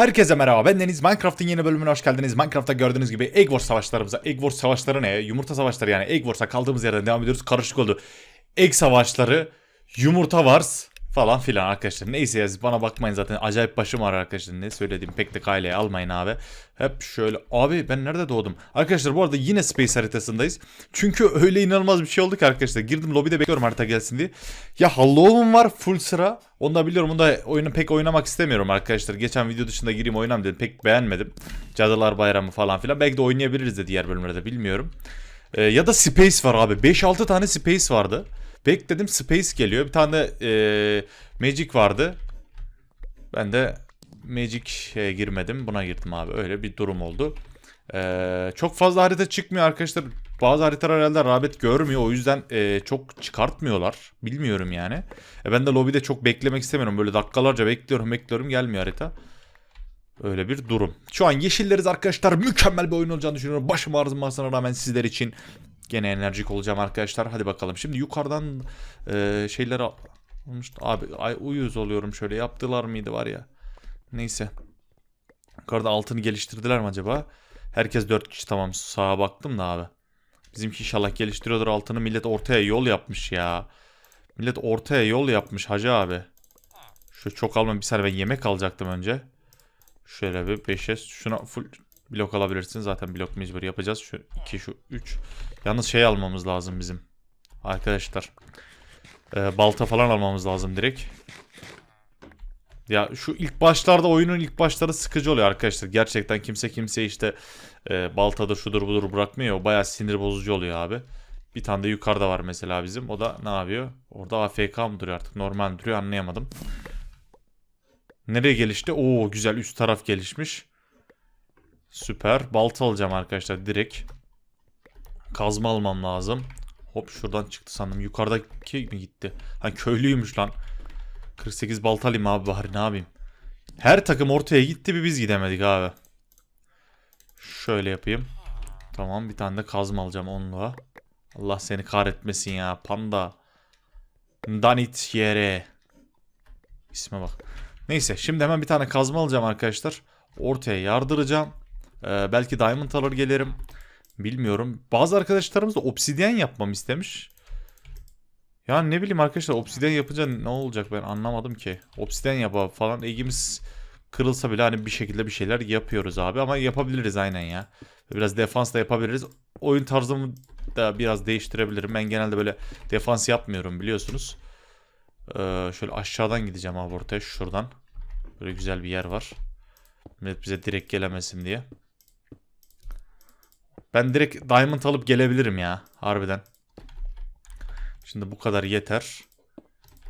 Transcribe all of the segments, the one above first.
Herkese merhaba ben Deniz Minecraft'ın yeni bölümüne hoş geldiniz. Minecraft'ta gördüğünüz gibi Egg Wars savaşlarımıza, Egg Wars savaşları ne? Yumurta savaşları yani Egg Wars'a kaldığımız yerden devam ediyoruz. Karışık oldu. Egg savaşları, Yumurta Wars falan filan arkadaşlar. Neyse ya bana bakmayın zaten acayip başım ağrır arkadaşlar. Ne söylediğim pek de kayleye almayın abi. Hep şöyle abi ben nerede doğdum? Arkadaşlar bu arada yine Space haritasındayız. Çünkü öyle inanılmaz bir şey oldu ki arkadaşlar. Girdim lobide bekliyorum harita gelsin diye. Ya Halloween var full sıra. Onu da biliyorum. Onu da oyunu pek oynamak istemiyorum arkadaşlar. Geçen video dışında gireyim oynam dedim. Pek beğenmedim. Cadılar Bayramı falan filan. Belki de oynayabiliriz de diğer bölümlerde bilmiyorum. Ee, ya da Space var abi. 5-6 tane Space vardı. Bekledim Space geliyor. Bir tane ee, Magic vardı. Ben de Magic'e girmedim. Buna girdim abi. Öyle bir durum oldu. Ee, çok fazla harita çıkmıyor arkadaşlar. Bazı haritalar herhalde rağbet görmüyor. O yüzden ee, çok çıkartmıyorlar. Bilmiyorum yani. E, ben de lobide çok beklemek istemiyorum. Böyle dakikalarca bekliyorum bekliyorum gelmiyor harita. Öyle bir durum. Şu an yeşilleriz arkadaşlar. Mükemmel bir oyun olacağını düşünüyorum. Başım ağrımasına rağmen sizler için gene enerjik olacağım arkadaşlar. Hadi bakalım. Şimdi yukarıdan e, şeyler al- almış. Abi ay, uyuz oluyorum şöyle. Yaptılar mıydı var ya. Neyse. Yukarıda altını geliştirdiler mi acaba? Herkes 4 kişi tamam sağa baktım da abi. Bizimki inşallah geliştiriyordur altını. Millet ortaya yol yapmış ya. Millet ortaya yol yapmış hacı abi. Şu çok alma bir saniye ben yemek alacaktım önce. Şöyle bir 5'e şuna full blok alabilirsin. Zaten blok mecbur yapacağız. Şu 2 şu 3. Yalnız şey almamız lazım bizim. Arkadaşlar. Ee, balta falan almamız lazım direkt. Ya şu ilk başlarda oyunun ilk başları sıkıcı oluyor arkadaşlar. Gerçekten kimse kimse işte e, baltadır şudur budur bırakmıyor. O bayağı sinir bozucu oluyor abi. Bir tane de yukarıda var mesela bizim. O da ne yapıyor? Orada AFK mı duruyor artık? Normal duruyor anlayamadım. Nereye gelişti? Oo güzel üst taraf gelişmiş. Süper. Balta alacağım arkadaşlar direkt. Kazma almam lazım. Hop şuradan çıktı sandım. Yukarıdaki mi gitti? Ha köylüymüş lan. 48 balta alayım abi bari ne yapayım. Her takım ortaya gitti bir biz gidemedik abi. Şöyle yapayım. Tamam bir tane de kazma alacağım onunla. Allah seni kahretmesin ya panda. Danit yere. İsme bak. Neyse şimdi hemen bir tane kazma alacağım arkadaşlar. Ortaya yardıracağım. Ee, belki diamond alır gelirim. Bilmiyorum. Bazı arkadaşlarımız da obsidyen yapmamı istemiş. Ya ne bileyim arkadaşlar obsidyen yapınca ne olacak ben anlamadım ki. Obsidyen yapalım falan. Egimiz kırılsa bile hani bir şekilde bir şeyler yapıyoruz abi. Ama yapabiliriz aynen ya. Biraz defans da yapabiliriz. Oyun tarzımı da biraz değiştirebilirim. Ben genelde böyle defans yapmıyorum biliyorsunuz. Ee, şöyle aşağıdan gideceğim abi ortaya şuradan. Böyle güzel bir yer var. Millet bize direkt gelemesin diye. Ben direkt diamond alıp gelebilirim ya. Harbiden. Şimdi bu kadar yeter.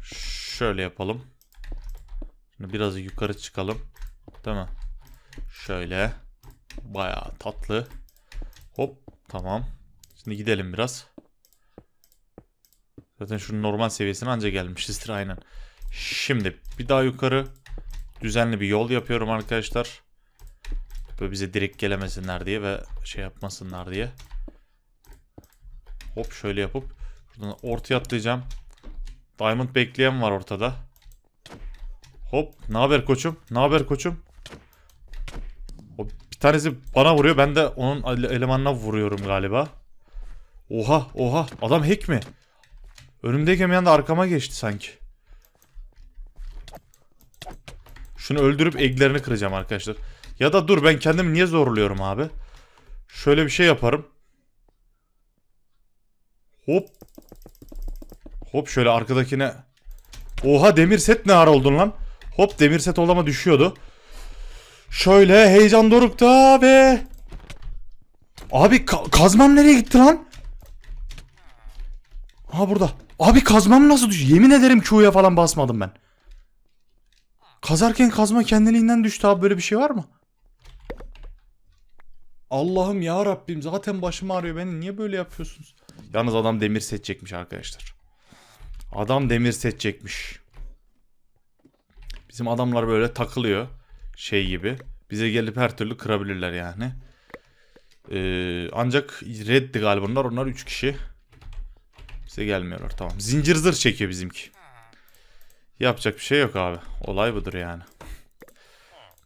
Şöyle yapalım. Şimdi biraz yukarı çıkalım. Değil mi? Şöyle. Bayağı tatlı. Hop. Tamam. Şimdi gidelim biraz. Zaten şunun normal seviyesine anca gelmişizdir aynen. Şimdi bir daha yukarı düzenli bir yol yapıyorum arkadaşlar. Böyle bize direkt gelemesinler diye ve şey yapmasınlar diye. Hop şöyle yapıp şuradan ortaya atlayacağım. Diamond bekleyen var ortada. Hop ne haber koçum? Ne haber koçum? O bir tanesi bana vuruyor. Ben de onun ele- elemanına vuruyorum galiba. Oha oha adam hack mi? Önümdeyken bir arkama geçti sanki. Şunu öldürüp eglerini kıracağım arkadaşlar. Ya da dur ben kendimi niye zorluyorum abi? Şöyle bir şey yaparım. Hop. Hop şöyle arkadakine. Oha demir set ne ara oldun lan? Hop demir set olama düşüyordu. Şöyle heyecan dorukta ve... Abi ka- kazmam nereye gitti lan? Ha burada. Abi kazmam nasıl düştü? Yemin ederim Q'ya falan basmadım ben. Kazarken kazma kendiliğinden düştü abi böyle bir şey var mı? Allah'ım ya Rabbim zaten başım ağrıyor beni niye böyle yapıyorsunuz? Yalnız adam demir set çekmiş arkadaşlar. Adam demir set çekmiş. Bizim adamlar böyle takılıyor şey gibi. Bize gelip her türlü kırabilirler yani. Ee, ancak reddi galiba onlar. Onlar 3 kişi. Bize gelmiyorlar tamam. Zincir zırh çekiyor bizimki. Yapacak bir şey yok abi. Olay budur yani.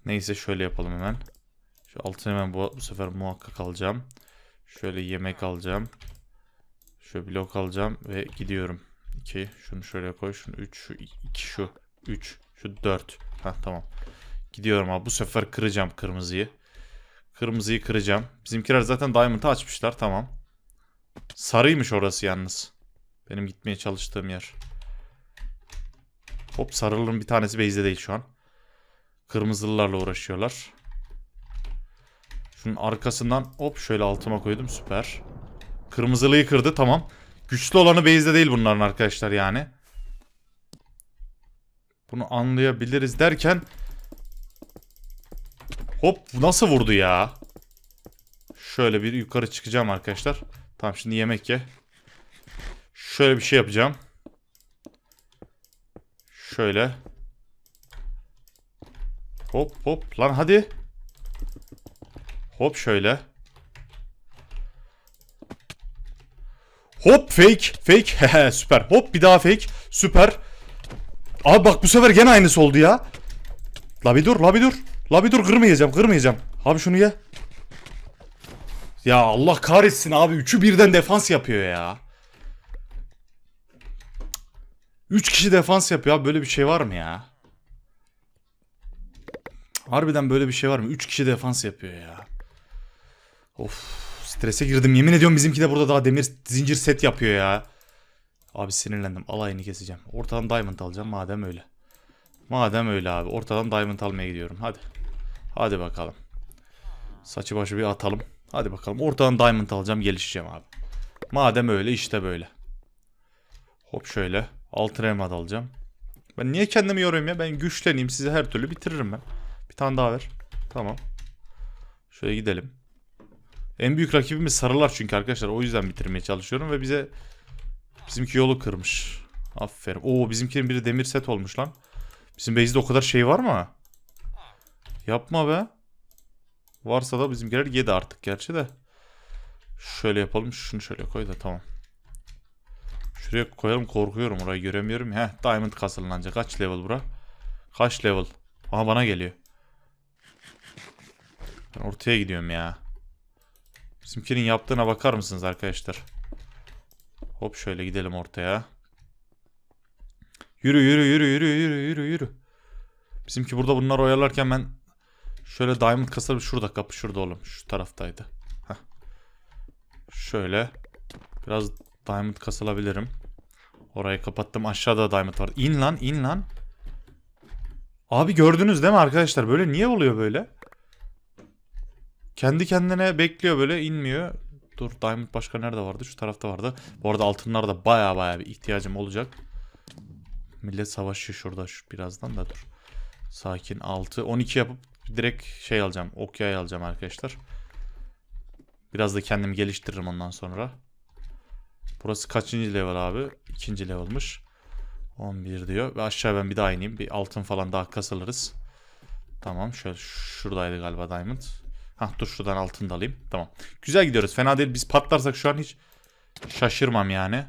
Neyse şöyle yapalım hemen. Şu altın hemen bu, bu sefer muhakkak alacağım. Şöyle yemek alacağım. Şöyle blok alacağım ve gidiyorum. 2. Şunu şöyle koy. Şunu 3. Şu 2. Şu 3. Şu 4. Hah tamam. Gidiyorum abi. Bu sefer kıracağım kırmızıyı. Kırmızıyı kıracağım. Bizimkiler zaten Diamond'ı açmışlar. Tamam. Sarıymış orası yalnız. Benim gitmeye çalıştığım yer. Hop sarıların bir tanesi base'de değil şu an. Kırmızılılarla uğraşıyorlar. Şunun arkasından hop şöyle altıma koydum süper. Kırmızılıyı kırdı tamam. Güçlü olanı base'de değil bunların arkadaşlar yani. Bunu anlayabiliriz derken Hop nasıl vurdu ya? Şöyle bir yukarı çıkacağım arkadaşlar. Tamam şimdi yemek ye. Şöyle bir şey yapacağım. Şöyle. Hop hop lan hadi. Hop şöyle. Hop fake fake süper. Hop bir daha fake süper. Abi bak bu sefer gene aynısı oldu ya. La bir dur la bir dur. La bir dur kırmayacağım kırmayacağım. Abi şunu ye. Ya Allah kahretsin abi. Üçü birden defans yapıyor ya. Üç kişi defans yapıyor abi. Böyle bir şey var mı ya? Harbiden böyle bir şey var mı? Üç kişi defans yapıyor ya. Of strese girdim. Yemin ediyorum bizimki de burada daha demir zincir set yapıyor ya. Abi sinirlendim. Alayını keseceğim. Ortadan diamond alacağım madem öyle. Madem öyle abi. Ortadan diamond almaya gidiyorum. Hadi. Hadi bakalım. Saçı başı bir atalım. Hadi bakalım. Ortadan diamond alacağım. Gelişeceğim abi. Madem öyle işte böyle. Hop şöyle. Altın elma da alacağım. Ben niye kendimi yoruyorum ya? Ben güçleneyim. Sizi her türlü bitiririm ben. Bir tane daha ver. Tamam. Şöyle gidelim. En büyük rakibimiz sarılar çünkü arkadaşlar. O yüzden bitirmeye çalışıyorum ve bize bizimki yolu kırmış. Aferin. Oo bizimkinin biri demir set olmuş lan. Bizim base'de o kadar şey var mı? Yapma be. Varsa da bizimkiler yedi artık gerçi de. Şöyle yapalım. Şunu şöyle koy da tamam. Şuraya koyalım korkuyorum orayı göremiyorum. Heh diamond kasılınca kaç level bura? Kaç level? Aha bana geliyor. Ben ortaya gidiyorum ya. Bizimkinin yaptığına bakar mısınız arkadaşlar? Hop şöyle gidelim ortaya. Yürü yürü yürü yürü yürü yürü yürü. Bizimki burada bunlar oyalarken ben şöyle diamond kasarım. Şurada kapı şurada oğlum. Şu taraftaydı. Heh. Şöyle. Biraz diamond kasılabilirim. Orayı kapattım. Aşağıda diamond var. İn lan in lan. Abi gördünüz değil mi arkadaşlar? Böyle niye oluyor böyle? Kendi kendine bekliyor böyle inmiyor. Dur diamond başka nerede vardı? Şu tarafta vardı. Bu arada altınlar da baya baya bir ihtiyacım olacak. Millet savaşıyor şurada şu birazdan da dur. Sakin 6 12 yapıp direkt şey alacağım. Okyay alacağım arkadaşlar. Biraz da kendimi geliştiririm ondan sonra. Burası kaçıncı level abi? İkinci level'mış. 11 diyor. Ve aşağı ben bir daha ineyim. Bir altın falan daha kasılırız. Tamam şöyle şuradaydı galiba diamond. Hah dur şuradan altın da alayım. Tamam. Güzel gidiyoruz. Fena değil. Biz patlarsak şu an hiç şaşırmam yani.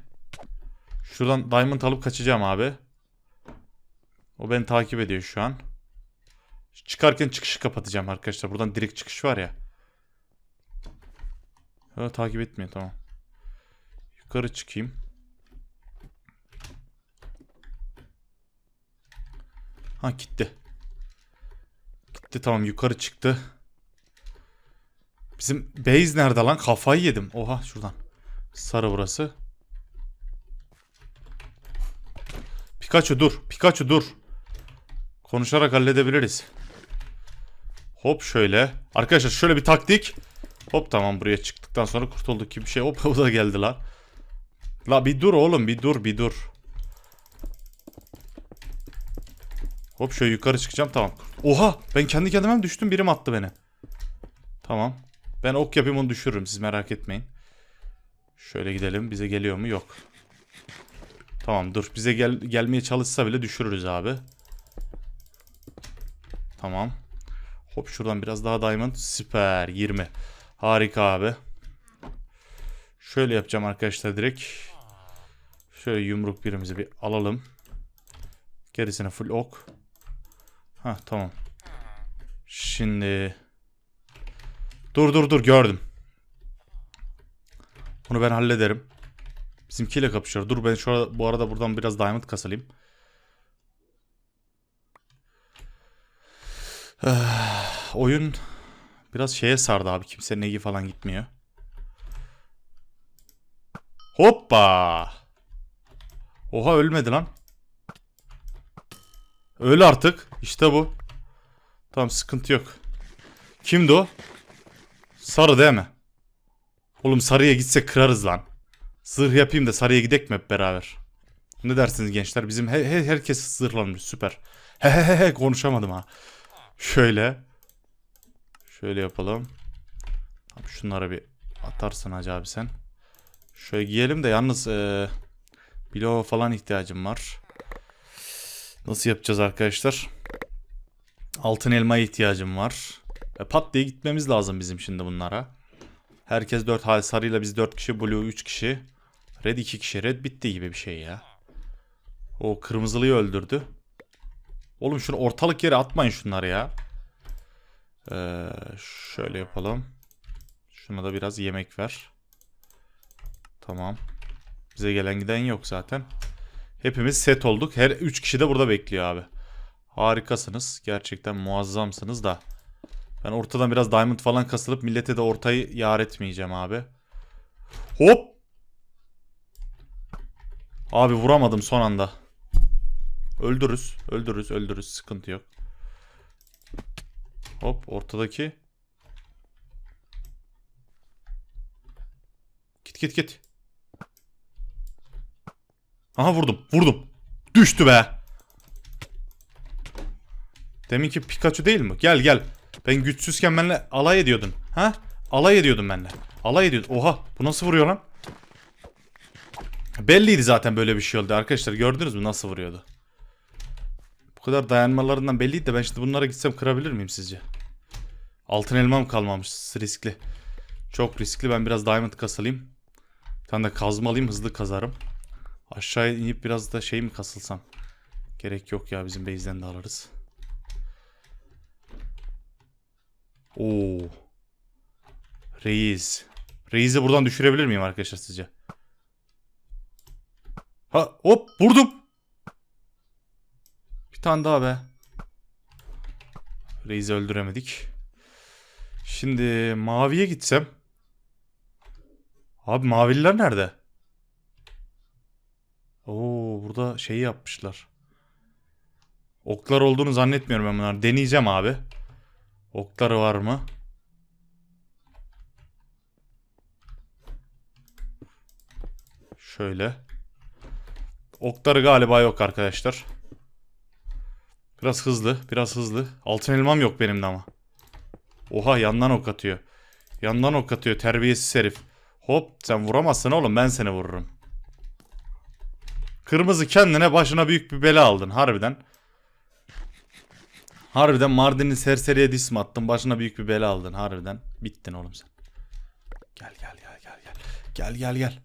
Şuradan diamond alıp kaçacağım abi. O beni takip ediyor şu an. Çıkarken çıkışı kapatacağım arkadaşlar. Buradan direkt çıkış var ya. Ha, takip etmiyor tamam. Yukarı çıkayım. Ha gitti. Gitti tamam yukarı çıktı. Bizim base nerede lan? Kafayı yedim. Oha şuradan. Sarı burası. Pikachu dur. Pikachu dur. Konuşarak halledebiliriz. Hop şöyle. Arkadaşlar şöyle bir taktik. Hop tamam buraya çıktıktan sonra kurtulduk gibi bir şey. Hop o da geldi la. La bir dur oğlum bir dur bir dur. Hop şöyle yukarı çıkacağım tamam. Oha ben kendi kendime düştüm birim attı beni. Tamam. Ben ok yapayım onu düşürürüm siz merak etmeyin. Şöyle gidelim bize geliyor mu yok. Tamam dur bize gel gelmeye çalışsa bile düşürürüz abi. Tamam. Hop şuradan biraz daha diamond. Süper 20. Harika abi. Şöyle yapacağım arkadaşlar direkt. Şöyle yumruk birimizi bir alalım. Gerisine full ok. Ha tamam. Şimdi dur dur dur gördüm. Bunu ben hallederim. Bizimkiyle kapışıyor. Dur ben şu bu arada buradan biraz diamond kasalayım. Ah, oyun biraz şeye sardı abi. Kimsenin egi falan gitmiyor. Hoppa. Oha ölmedi lan. Öl artık. İşte bu. Tamam sıkıntı yok. Kimdi o? Sarı değil mi? Oğlum sarıya gitsek kırarız lan. Zırh yapayım da sarıya gidek mi hep beraber? Ne dersiniz gençler? Bizim he, he- herkes zırhlanmış süper. He he he he konuşamadım ha. Şöyle. Şöyle yapalım. Abi şunları bir atarsın hacı abi sen. Şöyle giyelim de yalnız eee bilo falan ihtiyacım var. Nasıl yapacağız arkadaşlar? Altın elmaya ihtiyacım var. E, pat diye gitmemiz lazım bizim şimdi bunlara. Herkes 4 hal sarıyla biz 4 kişi, blue 3 kişi. Red 2 kişi. Red bitti gibi bir şey ya. O kırmızılıyı öldürdü. Oğlum şunu ortalık yere atmayın şunları ya. Ee, şöyle yapalım. Şuna da biraz yemek ver. Tamam. Bize gelen giden yok zaten. Hepimiz set olduk. Her 3 kişi de burada bekliyor abi. Harikasınız. Gerçekten muazzamsınız da. Ben ortadan biraz diamond falan kasılıp millete de ortayı yar etmeyeceğim abi. Hop! Abi vuramadım son anda. Öldürürüz. Öldürürüz. Öldürürüz. Sıkıntı yok. Hop ortadaki. Git git git. Aha vurdum. Vurdum. Düştü be. Deminki Pikachu değil mi? Gel gel. Ben güçsüzken benimle alay ediyordun. Ha? Alay ediyordun benimle. Alay ediyordun. Oha bu nasıl vuruyor lan? Belliydi zaten böyle bir şey oldu arkadaşlar. Gördünüz mü nasıl vuruyordu? Bu kadar dayanmalarından belliydi de ben şimdi bunlara gitsem kırabilir miyim sizce? Altın elmam kalmamış. Riskli. Çok riskli. Ben biraz diamond kasalayım. Bir tane de kazma alayım. Hızlı kazarım. Aşağıya inip biraz da şey mi kasılsam? Gerek yok ya bizim base'den de alırız. Oo. Reis. Reis'i buradan düşürebilir miyim arkadaşlar sizce? Ha hop vurdum. Bir tane daha be. Reis'i öldüremedik. Şimdi maviye gitsem. Abi mavililer nerede? Oo burada şeyi yapmışlar. Oklar olduğunu zannetmiyorum ben bunlar. Deneyeceğim abi. Okları var mı? Şöyle. Okları galiba yok arkadaşlar. Biraz hızlı, biraz hızlı. Altın elmam yok benim de ama. Oha yandan ok atıyor. Yandan ok atıyor terbiyesiz herif. Hop sen vuramazsın oğlum ben seni vururum. Kırmızı kendine başına büyük bir bela aldın harbiden. Harbiden Mardin'i serseriye dis mi attın? Başına büyük bir bela aldın harbiden. Bittin oğlum sen. Gel gel gel gel gel. Gel gel gel.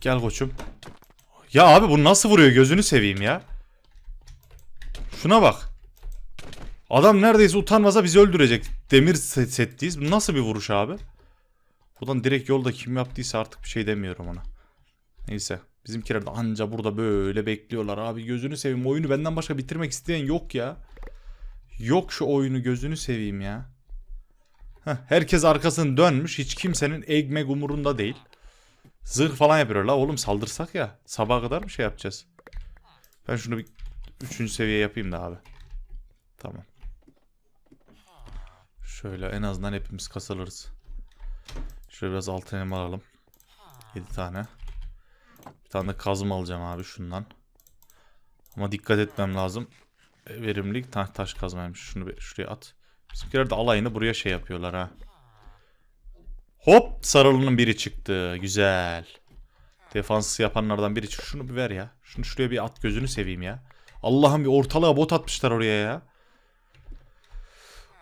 Gel koçum. Ya abi bu nasıl vuruyor gözünü seveyim ya. Şuna bak. Adam neredeyse utanmasa bizi öldürecek. Demir set settiyiz. Bu nasıl bir vuruş abi? Buradan direkt yolda kim yaptıysa artık bir şey demiyorum ona. Neyse. Bizimkiler de anca burada böyle bekliyorlar abi. Gözünü seveyim. Oyunu benden başka bitirmek isteyen yok ya. Yok şu oyunu gözünü seveyim ya. Heh, herkes arkasını dönmüş. Hiç kimsenin egmek umurunda değil. Zırh falan yapıyor la oğlum saldırsak ya. Sabaha kadar mı şey yapacağız? Ben şunu bir üçüncü seviye yapayım da abi. Tamam. Şöyle en azından hepimiz kasılırız. Şöyle biraz altın elma alalım. 7 tane. Tane de kazma alacağım abi şundan. Ama dikkat etmem lazım. E, Verimlilik ta taş kazmaymış. Şunu bir şuraya at. Bizimkiler de alayını buraya şey yapıyorlar ha. Hop sarılının biri çıktı. Güzel. Defans yapanlardan biri çıktı. Şunu bir ver ya. Şunu şuraya bir at gözünü seveyim ya. Allah'ım bir ortalığa bot atmışlar oraya ya.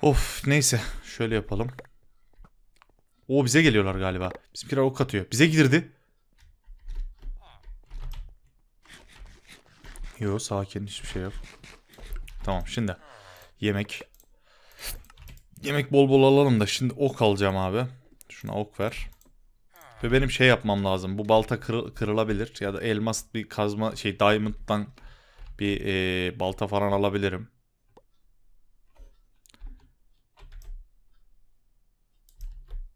Of neyse. Şöyle yapalım. O bize geliyorlar galiba. Bizimkiler ok atıyor. Bize girdi. Yo sakin hiçbir şey yok. Tamam şimdi. Yemek. Yemek bol bol alalım da şimdi ok alacağım abi. Şuna ok ver. Ve benim şey yapmam lazım. Bu balta kırı- kırılabilir ya da elmas bir kazma şey diamond'dan bir e, balta falan alabilirim.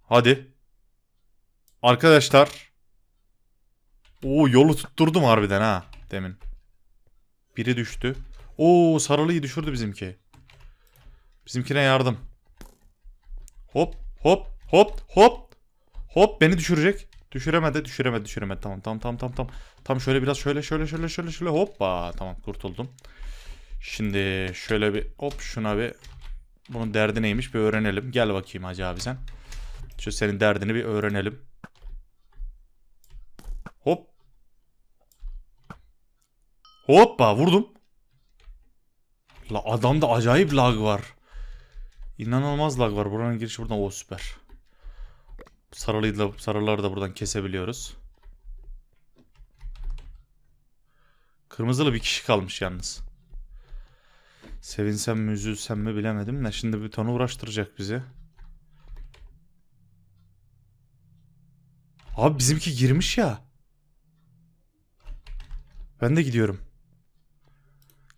Hadi. Arkadaşlar. Oo yolu tutturdum harbiden ha demin. Biri düştü. Oo sarılıyı düşürdü bizimki. Bizimkine yardım. Hop hop hop hop. Hop beni düşürecek. Düşüremedi düşüremedi düşüremedi. Tamam tamam tamam tamam tamam. Tam şöyle biraz şöyle şöyle şöyle şöyle şöyle hoppa. Tamam kurtuldum. Şimdi şöyle bir hop şuna bir bunun derdi neymiş bir öğrenelim. Gel bakayım hacı abi sen. Şu senin derdini bir öğrenelim. Hop. Hoppa vurdum. La adamda acayip lag var. İnanılmaz lag var. Buranın girişi buradan o süper. Sarılıyı da, sarıları da buradan kesebiliyoruz. Kırmızılı bir kişi kalmış yalnız. Sevinsem mi üzülsem mi bilemedim de şimdi bir tane uğraştıracak bizi. Abi bizimki girmiş ya. Ben de gidiyorum.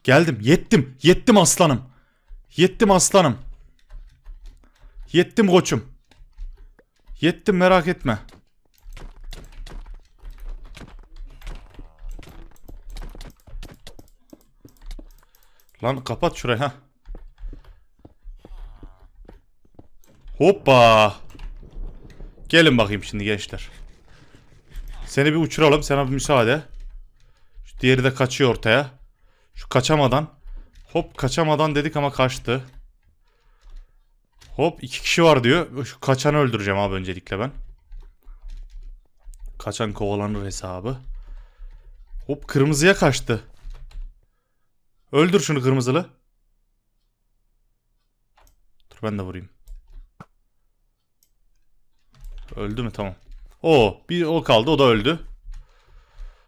Geldim. Yettim. Yettim aslanım. Yettim aslanım. Yettim koçum. Yettim merak etme. Lan kapat şurayı ha. Hoppa. Gelin bakayım şimdi gençler. Seni bir uçuralım. Sana bir müsaade. Şu diğeri de kaçıyor ortaya. Şu kaçamadan. Hop kaçamadan dedik ama kaçtı. Hop iki kişi var diyor. Şu kaçanı öldüreceğim abi öncelikle ben. Kaçan kovalanır hesabı. Hop kırmızıya kaçtı. Öldür şunu kırmızılı. Dur ben de vurayım. Öldü mü? Tamam. O bir o kaldı o da öldü.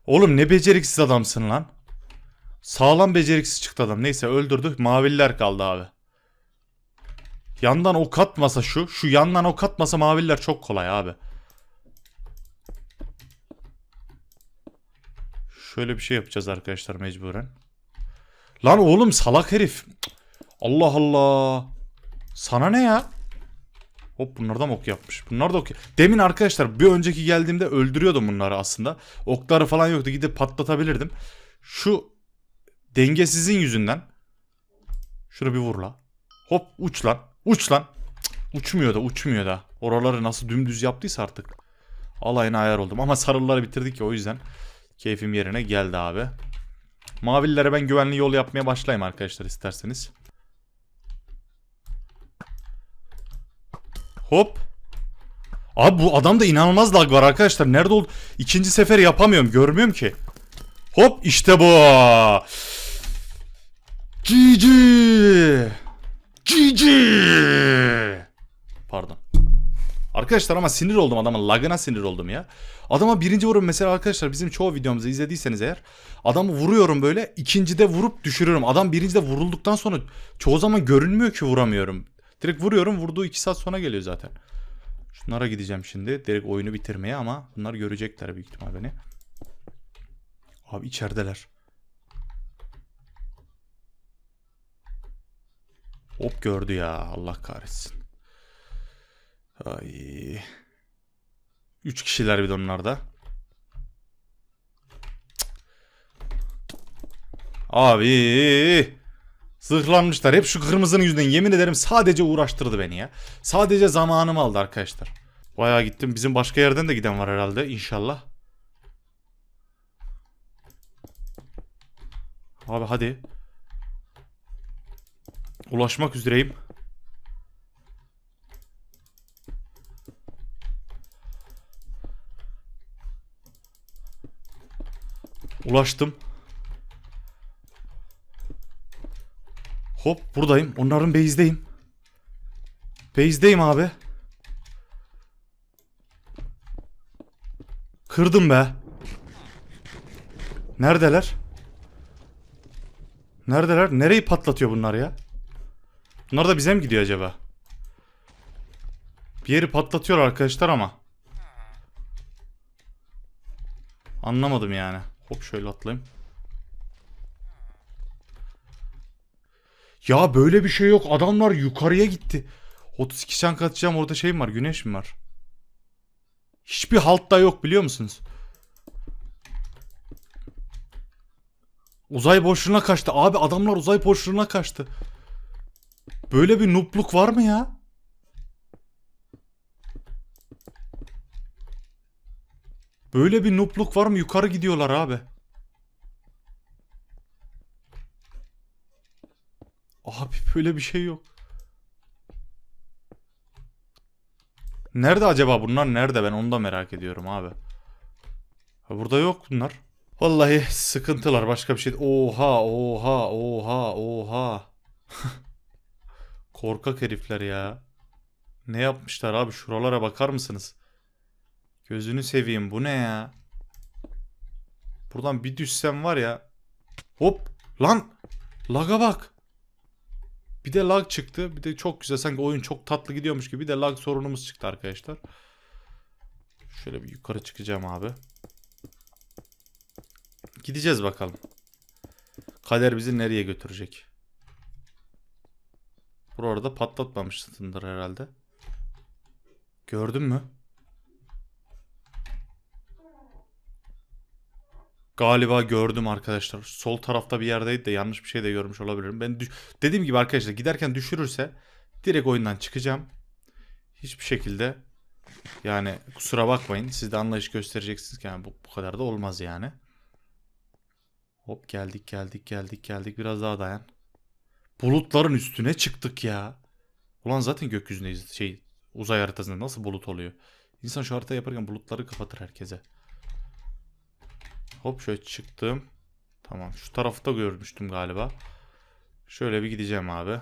Oğlum ne beceriksiz adamsın lan. Sağlam beceriksiz çıktı adam. Neyse öldürdü. Maviller kaldı abi. Yandan ok atmasa şu. Şu yandan ok atmasa maviller çok kolay abi. Şöyle bir şey yapacağız arkadaşlar mecburen. Lan oğlum salak herif. Allah Allah. Sana ne ya? Hop bunlar da mı ok yapmış? Bunlar da ok. Demin arkadaşlar bir önceki geldiğimde öldürüyordum bunları aslında. Okları falan yoktu gidip patlatabilirdim. Şu dengesizin yüzünden. Şunu bir vur la. Hop uç lan. Uç lan. Cık, uçmuyor da uçmuyor da. Oraları nasıl dümdüz yaptıysa artık. Alayına ayar oldum. Ama sarıları bitirdik ya o yüzden. Keyfim yerine geldi abi. Mavillere ben güvenli yol yapmaya başlayayım arkadaşlar isterseniz. Hop. Abi bu adamda inanılmaz lag var arkadaşlar. Nerede oldu? İkinci sefer yapamıyorum. Görmüyorum ki. Hop işte bu. GG. GG. Pardon. Arkadaşlar ama sinir oldum adama lagına sinir oldum ya. Adama birinci vurum mesela arkadaşlar bizim çoğu videomuzu izlediyseniz eğer adamı vuruyorum böyle ikincide vurup düşürüyorum. Adam birincide vurulduktan sonra çoğu zaman görünmüyor ki vuramıyorum. Direkt vuruyorum vurduğu 2 saat sonra geliyor zaten. Şunlara gideceğim şimdi direkt oyunu bitirmeye ama bunlar görecekler büyük ihtimal beni. Abi içerideler. Hop gördü ya Allah kahretsin. Ay. Üç kişiler bir de onlarda. Abi. Zırhlanmışlar. Hep şu kırmızının yüzünden yemin ederim sadece uğraştırdı beni ya. Sadece zamanımı aldı arkadaşlar. Bayağı gittim. Bizim başka yerden de giden var herhalde inşallah. Abi hadi. Ulaşmak üzereyim. Ulaştım. Hop buradayım. Onların base'deyim. Base'deyim abi. Kırdım be. Neredeler? Neredeler? Nereyi patlatıyor bunlar ya? Bunlar da bize mi gidiyor acaba? Bir yeri patlatıyor arkadaşlar ama. Anlamadım yani. Hop şöyle atlayayım. Ya böyle bir şey yok. Adamlar yukarıya gitti. 32 çank atacağım orada şey mi var? Güneş mi var? Hiçbir halt da yok biliyor musunuz? Uzay boşluğuna kaçtı. Abi adamlar uzay boşluğuna kaçtı. Böyle bir nupluk var mı ya? Böyle bir nupluk var mı? Yukarı gidiyorlar abi. Abi böyle bir şey yok. Nerede acaba bunlar? Nerede ben onu da merak ediyorum abi. Burada yok bunlar. Vallahi sıkıntılar başka bir şey. Oha oha oha oha. Korkak herifler ya. Ne yapmışlar abi şuralara bakar mısınız? Gözünü seveyim bu ne ya? Buradan bir düşsem var ya. Hop lan laga bak. Bir de lag çıktı. Bir de çok güzel sanki oyun çok tatlı gidiyormuş gibi bir de lag sorunumuz çıktı arkadaşlar. Şöyle bir yukarı çıkacağım abi. Gideceğiz bakalım. Kader bizi nereye götürecek? Burada patlatmamışsındır herhalde. Gördün mü? Galiba gördüm arkadaşlar. Sol tarafta bir yerdeydi de yanlış bir şey de görmüş olabilirim. Ben dediğim gibi arkadaşlar giderken düşürürse direkt oyundan çıkacağım. Hiçbir şekilde yani kusura bakmayın siz de anlayış göstereceksiniz ki yani bu, bu kadar da olmaz yani. Hop geldik geldik geldik geldik biraz daha dayan. Bulutların üstüne çıktık ya. Ulan zaten gökyüzündeyiz şey uzay haritasında nasıl bulut oluyor? İnsan şu harita yaparken bulutları kapatır herkese. Hop şöyle çıktım. Tamam şu tarafta görmüştüm galiba. Şöyle bir gideceğim abi.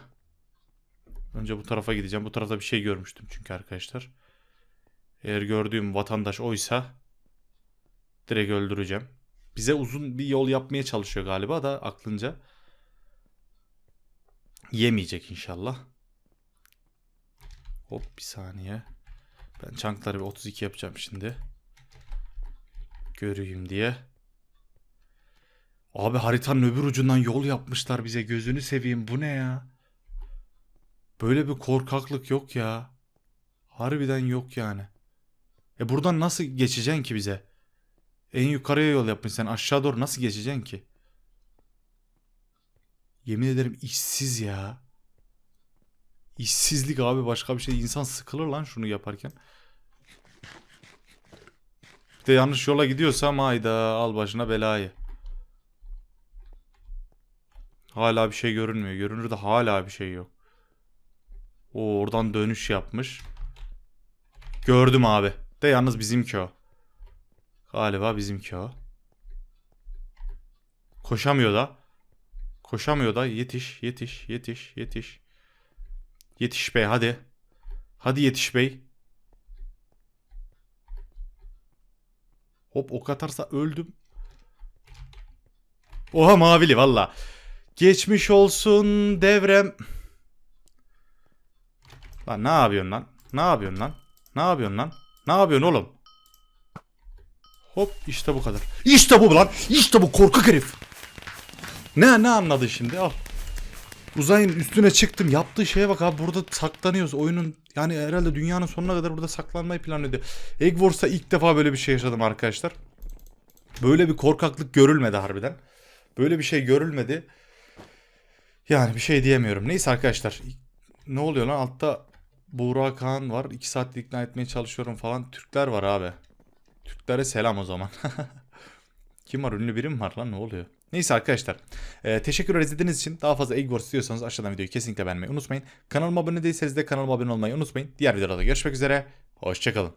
Önce bu tarafa gideceğim. Bu tarafta bir şey görmüştüm çünkü arkadaşlar. Eğer gördüğüm vatandaş oysa direkt öldüreceğim. Bize uzun bir yol yapmaya çalışıyor galiba da aklınca. Yemeyecek inşallah. Hop bir saniye. Ben çankları bir 32 yapacağım şimdi. Göreyim diye. Abi haritanın öbür ucundan yol yapmışlar bize. Gözünü seveyim. Bu ne ya? Böyle bir korkaklık yok ya. Harbiden yok yani. E buradan nasıl geçeceksin ki bize? En yukarıya yol yapmış sen. Aşağı doğru nasıl geçeceksin ki? Yemin ederim işsiz ya. İşsizlik abi başka bir şey. İnsan sıkılır lan şunu yaparken. Bir de yanlış yola gidiyorsam hayda al başına belayı. Hala bir şey görünmüyor. Görünür de hala bir şey yok. O oradan dönüş yapmış. Gördüm abi. De yalnız bizimki o. Galiba bizimki o. Koşamıyor da. Koşamıyor da. Yetiş, yetiş, yetiş, yetiş. Yetiş bey hadi. Hadi yetiş bey. Hop ok atarsa öldüm. Oha mavili valla. Geçmiş olsun devrem. Lan ne yapıyorsun lan? Ne yapıyorsun lan? Ne yapıyorsun lan? Ne yapıyorsun oğlum? Hop işte bu kadar. İşte bu lan. İşte bu korkak herif. Ne ne anladın şimdi al. Uzayın üstüne çıktım. Yaptığı şeye bak abi burada saklanıyoruz. Oyunun yani herhalde dünyanın sonuna kadar burada saklanmayı planlıyordu. Egg Wars'ta ilk defa böyle bir şey yaşadım arkadaşlar. Böyle bir korkaklık görülmedi harbiden. Böyle bir şey görülmedi. Yani bir şey diyemiyorum. Neyse arkadaşlar. Ne oluyor lan? Altta Buğra var. 2 saattir ikna etmeye çalışıyorum falan. Türkler var abi. Türklere selam o zaman. Kim var? Ünlü biri mi var lan? Ne oluyor? Neyse arkadaşlar. Ee, teşekkürler izlediğiniz için. Daha fazla Wars istiyorsanız aşağıdan videoyu kesinlikle beğenmeyi unutmayın. Kanalıma abone değilseniz de kanalıma abone olmayı unutmayın. Diğer videolarda görüşmek üzere. Hoşçakalın.